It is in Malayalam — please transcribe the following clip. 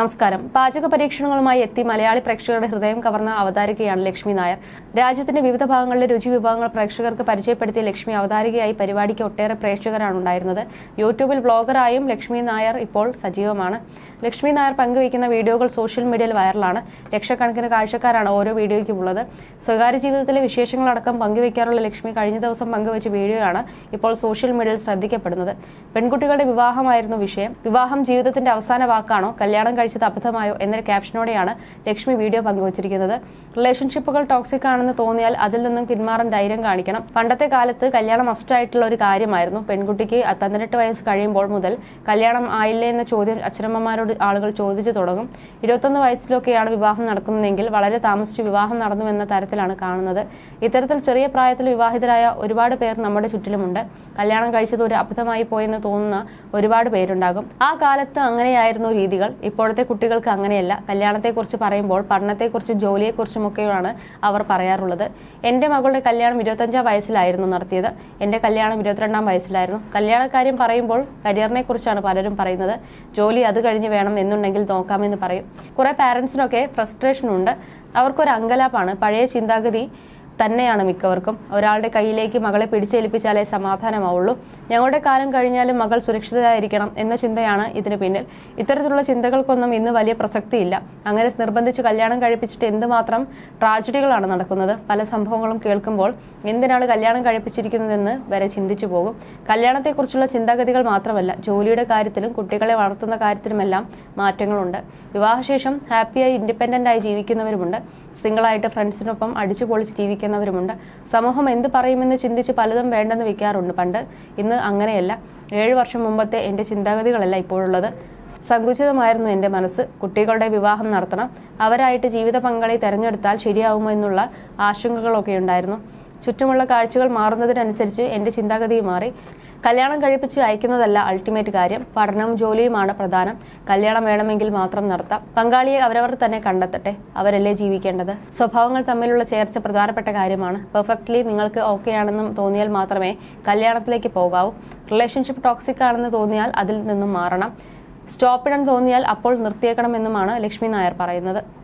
നമസ്കാരം. പാചക പരീക്ഷണങ്ങളുമായി എത്തി മലയാളി പ്രേക്ഷകരുടെ ഹൃദയം കവർന്ന അവതാരികയാണ് ലക്ഷ്മി നായർ. രാജ്യത്തിന്റെ വിവിധ ഭാഗങ്ങളിലെ രുചി വിഭവങ്ങൾ പ്രേക്ഷകർക്ക് പരിചയപ്പെടുത്തിയ ലക്ഷ്മി അവതാരികയായി പരിപാടിക്ക് ഒട്ടേറെ പ്രേക്ഷകരാണ് ഉണ്ടായിരുന്നത്. യൂട്യൂബിൽ ബ്ലോഗറായും ലക്ഷ്മി നായർ ഇപ്പോൾ സജീവമാണ്. ലക്ഷ്മി നായർ പങ്കുവയ്ക്കുന്ന വീഡിയോകൾ സോഷ്യൽ മീഡിയയിൽ വൈറലാണ്. ലക്ഷക്കണക്കിന് കാഴ്ചക്കാരാണ് ഓരോ വീഡിയോയ്ക്കും ഉള്ളത്. സ്വകാര്യ ജീവിതത്തിലെ വിശേഷങ്ങളടക്കം പങ്കുവയ്ക്കാറുള്ള ലക്ഷ്മി കഴിഞ്ഞ ദിവസം പങ്കുവച്ച വീഡിയോയാണ് ഇപ്പോൾ സോഷ്യൽ മീഡിയയിൽ ശ്രദ്ധിക്കപ്പെടുന്നത്. പെൺകുട്ടികളുടെ വിവാഹമായിരുന്നു വിഷയം. വിവാഹം ജീവിതത്തിന്റെ അവസാന വാക്കാണോ? കല്യാണം കഴിച്ചത് അബദ്ധമായോ എന്നൊരു ക്യാപ്ഷനോടെയാണ് ലക്ഷ്മി വീഡിയോ പങ്കുവച്ചിരിക്കുന്നത്. റിലേഷൻഷിപ്പുകൾ ടോക്സിക് ആണെന്ന് തോന്നിയാൽ അതിൽ നിന്നും പിന്മാറാൻ ധൈര്യം കാണിക്കണം. പണ്ടത്തെ കാലത്ത് കല്യാണം മസ്റ്റായിട്ടുള്ള ഒരു കാര്യമായിരുന്നു. പെൺകുട്ടിക്ക് പതിനെട്ട് വയസ്സ് കഴിയുമ്പോൾ മുതൽ കല്യാണം ആയില്ലേ എന്ന ചോദ്യം അച്ഛനമ്മമാരോട് ആളുകൾ ചോദിച്ചു തുടങ്ങും. ഇരുപത്തൊന്ന് വയസ്സിലൊക്കെയാണ് വിവാഹം നടക്കുന്നതെങ്കിൽ വളരെ താമസിച്ച് വിവാഹം നടന്നു എന്ന തരത്തിലാണ് കാണുന്നത്. ഇത്തരത്തിൽ ചെറിയ പ്രായത്തിൽ വിവാഹിതരായ ഒരുപാട് പേർ നമ്മുടെ ചുറ്റിലുമുണ്ട്. കല്യാണം കഴിച്ചത് ഒരു അബദ്ധമായി പോയെന്ന് തോന്നുന്ന ഒരുപാട് പേരുണ്ടാകും. ആ കാലത്ത് അങ്ങനെയായിരുന്നു രീതികൾ. ഇപ്പോഴത്തെ കുട്ടികൾക്ക് അങ്ങനെയല്ല. കല്യാണത്തെക്കുറിച്ച് പറയുമ്പോൾ പഠനത്തെക്കുറിച്ചും ജോലിയെക്കുറിച്ചുമൊക്കെയാണ് അവർ പറയാറുള്ളത്. എന്റെ മകളുടെ കല്യാണം ഇരുപത്തഞ്ചാം വയസ്സിലായിരുന്നു നടത്തിയത്. എന്റെ കല്യാണം ഇരുപത്തിരണ്ടാം വയസ്സിലായിരുന്നു. കല്യാണക്കാര്യം പറയുമ്പോൾ കരിയറിനെ കുറിച്ചാണ് പലരും പറയുന്നത്. ജോലി അത് കഴിഞ്ഞ് വേണം എന്നുണ്ടെങ്കിൽ നോക്കാമെന്ന് പറയും. കുറേ പാരൻസിനൊക്കെ ഫ്രസ്ട്രേഷനുണ്ട് അവർക്കൊരു അങ്കലാപ്പാണ്. പഴയ ചിന്താഗതി തന്നെയാണ് മിക്കവർക്കും. ഒരാളുടെ കയ്യിലേക്ക് മകളെ പിടിച്ചേൽപ്പിച്ചാലേ സമാധാനമാവുള്ളൂ. ഞങ്ങളുടെ കാലം കഴിഞ്ഞാലും മകൾ സുരക്ഷിതരായിരിക്കണം എന്ന ചിന്തയാണ് ഇതിന് പിന്നിൽ. ഇത്തരത്തിലുള്ള ചിന്തകൾക്കൊന്നും ഇന്ന് വലിയ പ്രസക്തിയില്ല. അങ്ങനെ നിർബന്ധിച്ച് കല്യാണം കഴിപ്പിച്ചിട്ട് എന്തുമാത്രം ട്രാജഡികളാണ് നടക്കുന്നത്? പല സംഭവങ്ങളും കേൾക്കുമ്പോൾ എന്തിനാണ് കല്യാണം കഴിപ്പിച്ചിരിക്കുന്നതെന്ന് വരെ ചിന്തിച്ചു പോകും. കല്യാണത്തെക്കുറിച്ചുള്ള ചിന്താഗതികൾ മാത്രമല്ല ജോലിയുടെ കാര്യത്തിലും കുട്ടികളെ വളർത്തുന്ന കാര്യത്തിലുമെല്ലാം മാറ്റങ്ങളുണ്ട്. വിവാഹശേഷം ഹാപ്പിയായി ഇൻഡിപെൻഡന്റായി ജീവിക്കുന്നവരുമുണ്ട്. സിംഗിളായിട്ട് ഫ്രണ്ട്സിനൊപ്പം അടിച്ചു പൊളിച്ച് ജീവിക്കുന്നവരുമുണ്ട്. സമൂഹം എന്ത് പറയുമെന്ന് ചിന്തിച്ച് പലതും വേണ്ടെന്ന് വെക്കാറുണ്ട്. പണ്ട് ഇന്ന് അങ്ങനെയല്ല. ഏഴ് വർഷം മുമ്പത്തെ എന്റെ ചിന്താഗതികളല്ല ഇപ്പോഴുള്ളത്. സങ്കുചിതമായിരുന്നു എന്റെ മനസ്സ്. കുട്ടികളുടെ വിവാഹം നടത്തണം. അവരായിട്ട് ജീവിത പങ്കാളി തിരഞ്ഞെടുത്താൽ ശരിയാവുമോ എന്നുള്ള ആശങ്കകളൊക്കെ ഉണ്ടായിരുന്നു. ചുറ്റുമുള്ള കാഴ്ചകൾ മാറുന്നതിനനുസരിച്ച് എന്റെ ചിന്താഗതി മാറി. കല്യാണം കഴിപ്പിച്ച് അയക്കുന്നതല്ല അൾട്ടിമേറ്റ് കാര്യം. പഠനവും ജോലിയുമാണ് പ്രധാനം. കല്യാണം വേണമെങ്കിൽ മാത്രം നടത്താം. പങ്കാളിയെ അവരവർ തന്നെ കണ്ടെത്തട്ടെ. അവരല്ലേ ജീവിക്കേണ്ടത്? സ്വഭാവങ്ങൾ തമ്മിലുള്ള ചേർച്ച പ്രധാനപ്പെട്ട കാര്യമാണ്. പെർഫെക്റ്റ്ലി നിങ്ങൾക്ക് ഓക്കെ ആണെന്നും തോന്നിയാൽ മാത്രമേ കല്യാണത്തിലേക്ക് പോകാവൂ. റിലേഷൻഷിപ്പ് ടോക്സിക് ആണെന്ന് തോന്നിയാൽ അതിൽ നിന്നും മാറണം. സ്റ്റോപ്പ് ഇടാൻ തോന്നിയാൽ അപ്പോൾ നിർത്തിയേക്കണമെന്നുമാണ് ലക്ഷ്മി നായർ പറയുന്നത്.